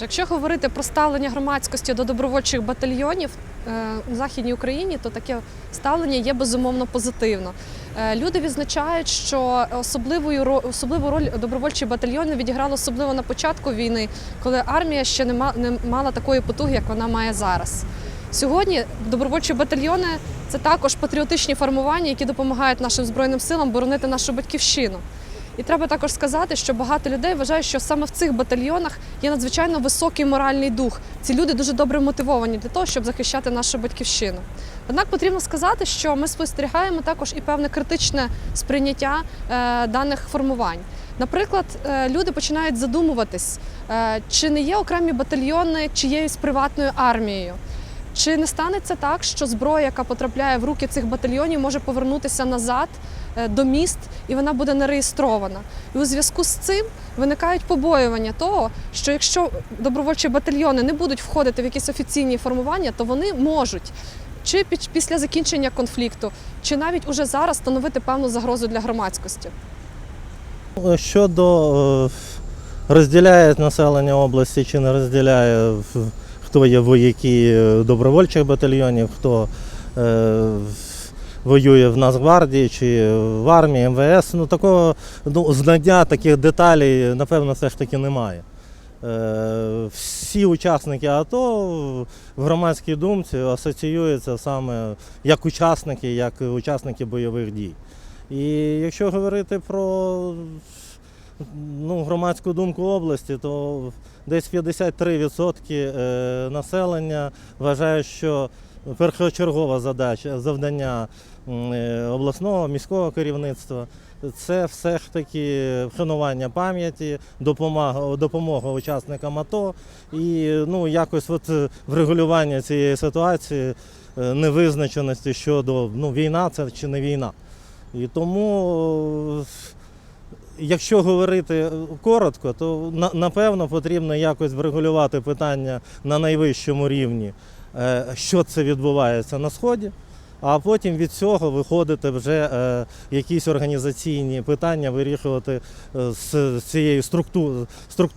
Якщо говорити про ставлення громадськості до добровольчих батальйонів е, у Західній Україні, то таке ставлення є безумовно позитивно. Е, Люди відзначають, що особливою особливу роль добровольчі батальйони відіграли особливо на початку війни, коли армія ще не мала такої потуги, як вона має зараз. Сьогодні добровольчі батальйони це також патріотичні формування, які допомагають нашим збройним силам боронити нашу батьківщину. І треба також сказати, що багато людей вважають, що саме в цих батальйонах є надзвичайно високий моральний дух. Ці люди дуже добре мотивовані для того, щоб захищати нашу батьківщину. Однак потрібно сказати, що ми спостерігаємо також і певне критичне сприйняття е, даних формувань. Наприклад, е, люди починають задумуватись, е, чи не є окремі батальйони чиєюсь приватною армією. Чи не станеться так, що зброя, яка потрапляє в руки цих батальйонів, може повернутися назад е, до міст і вона буде не реєстрована? І у зв'язку з цим виникають побоювання того, що якщо добровольчі батальйони не будуть входити в якісь офіційні формування, то вони можуть чи після закінчення конфлікту, чи навіть уже зараз становити певну загрозу для громадськості. Щодо е, розділяє населення області чи не розділяє, хто є вояки е, добровольчих батальйонів, хто е, воює в Нацгвардії чи в армії, МВС, ну такого ну, знання таких деталей, напевно, все ж таки немає. Е, Всі учасники АТО в громадській думці асоціюються саме як учасники, як учасники бойових дій. І якщо говорити про ну, громадську думку області, то десь 53% е, населення вважають, що першочергова задача, завдання е, обласного міського керівництва це все ж таки вшанування пам'яті, допомога, допомога учасникам АТО і ну, якось от врегулювання цієї ситуації е, невизначеності щодо ну, війна це чи не війна. І тому, якщо говорити е, коротко, то напевно потрібно якось врегулювати питання на найвищому рівні, е, що це відбувається на сході. А потім від цього виходити вже е, якісь організаційні питання, вирішувати е, з цією структу- струк-